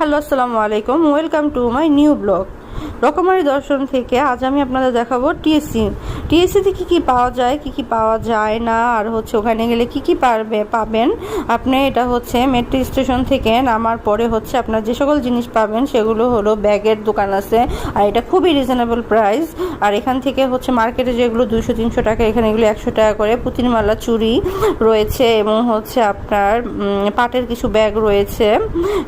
Hello আসসালামু আলাইকুম। Welcome to my new blog রকমারি দর্শন থেকে আজ আমি আপনাদের দেখাবো টিএসসি টিএসসিতে কী কী পাওয়া যায়, কী কী পাওয়া যায় না, আর হচ্ছে ওখানে গেলে কী কী পারবে, পাবেন? আপনি এটা হচ্ছে মেট্রো স্টেশন থেকে নামার পরে হচ্ছে আপনার যে সকল জিনিস পাবেন, সেগুলো হলো ব্যাগের দোকান আছে, আর এটা খুবই রিজনেবল প্রাইস আর এখান থেকে হচ্ছে মার্কেটে যেগুলো দুশো তিনশো টাকা, এখানে এগুলো একশো টাকা করে পুতির মালা চুড়ি রয়েছে এবং হচ্ছে আপনার পাটের কিছু ব্যাগ রয়েছে।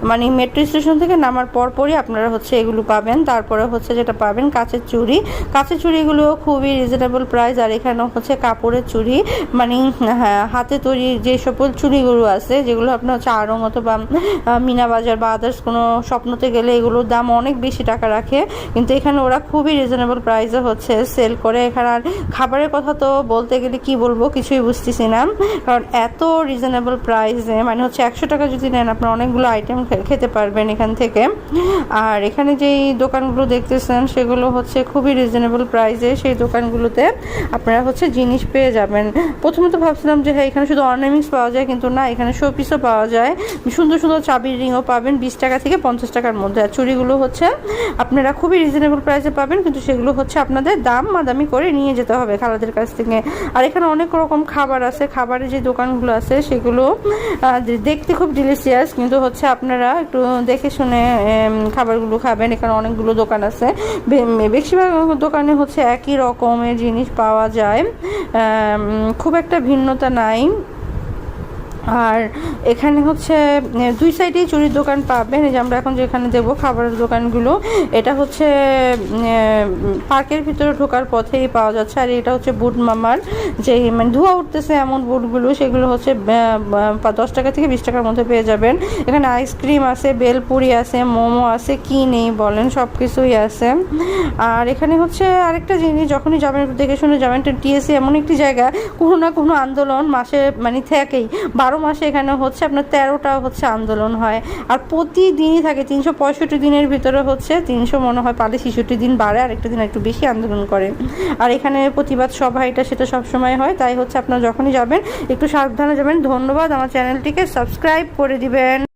মানে মেট্রো স্টেশন থেকে নামার পরপরই আপনারা হচ্ছে এগুলো পাবেন। তারপরে হচ্ছে যেটা পাবেন কাঁচের চুড়ি। কাঁচের চুড়িগুলো খুবই রিজনেবল প্রাইস আর এখানেও হচ্ছে কাপড়ের চুড়ি। মানে হ্যাঁ, হাতে তৈরি যে সকল চুড়িগুলো আছে যেগুলো আপনার হচ্ছে আড়ং অথবা মিনা বাজার বা আদার্স কোনো স্বপ্নতে গেলে এগুলোর দাম অনেক বেশি টাকা রাখে। কিন্তু এখানে ওরা খুবই রিজনেবল প্রাইসে হচ্ছে সেল করে। এখানে আর খাবারের কথা তো বলতে গেলে কি বলব কিছুই বুঝতেছি না। কারণ এত রিজনেবল প্রাইসে মানে হচ্ছে একশো টাকা যদি নেন আপনার অনেকগুলো আইটেম খেতে পারবেন এখান থেকে। আর এখানে যেই দোকানগুলো দেখতেছেন, সেগুলো হচ্ছে খুবই রিজনেবল প্রাইসে সেই দোকানগুলোতে আপনারা হচ্ছে জিনিস পেয়ে যাবেন। প্রথমে তো ভাবছিলাম যে হ্যাঁ এখানে শুধু অর্নামেন্টস পাওয়া যায়, কিন্তু না, এখানে শো পিসও পাওয়া যায়। সুন্দর সুন্দর চাবির রিংও পাবেন, বিশ টাকা থেকে পঞ্চাশ টাকার মধ্যে। আর চুড়িগুলো হচ্ছে আপনারা খুবই রিজনেবল প্রাইসে পাবেন, কিন্তু সেগুলো হচ্ছে আপনাদের দাম মাদামি করে নিয়ে যেতে হবে খালাদের কাছ থেকে। আর এখানে অনেক রকম খাবার আছে। খাবারের যে দোকানগুলো আছে, সেগুলো দেখতে খুব ডিলিশিয়াস কিন্তু হচ্ছে আপনারা একটু দেখে শুনে খাবারগুলো খাবেন। এখানে অনেকগুলো দোকান আছে। বে- বেশিরভাগ দোকানে হচ্ছে একই রকমের জিনিস পাওয়া যায়। খুব একটা ভিন্নতা নাই। আর এখানে হচ্ছে দুই সাইডেই চুরির দোকান পাবেন। এই যে আমরা এখন যেখানে দেখব খাবারের দোকানগুলো, এটা হচ্ছে পার্কের ভিতরে ঢোকার পথেই পাওয়া যাচ্ছে। আর এটা হচ্ছে বুট মামার যে মানে ধোয়া উঠতেছে এমন বুটগুলো, সেগুলো হচ্ছে দশ টাকা থেকে বিশ টাকার মধ্যে পেয়ে যাবেন। এখানে আইসক্রিম আছে, বেলপুরি আছে, মোমো আছে, কি নেই বলেন সব কিছুই আছে। আর এখানে হচ্ছে আরেকটা জিনিস, যখনই যাবেন, দেখে শুনে যাবেন টিএসসি এমন একটি জায়গা, কোনো না কোনো আন্দোলন মাসে মানে থেকেই। বারো মাসে এখানে হচ্ছে আপনার তেরোটা হচ্ছে আন্দোলন হয়। আর প্রতিদিনই থাকে তিনশো পঁয়ষট্টি দিনের ভিতরে হচ্ছে তিনশো মনে হয় পালে ছেষট্টি দিন বাড়ে, আর একটা দিন একটু বেশি আন্দোলন করে। আর এখানে প্রতিবাদ সভা এটা সেটা সবসময় হয়, তাই হচ্ছে আপনারা যখনই যাবেন একটু সাবধানে যাবেন। ধন্যবাদ, আমার চ্যানেলটিকে সাবস্ক্রাইব করে দিবেন।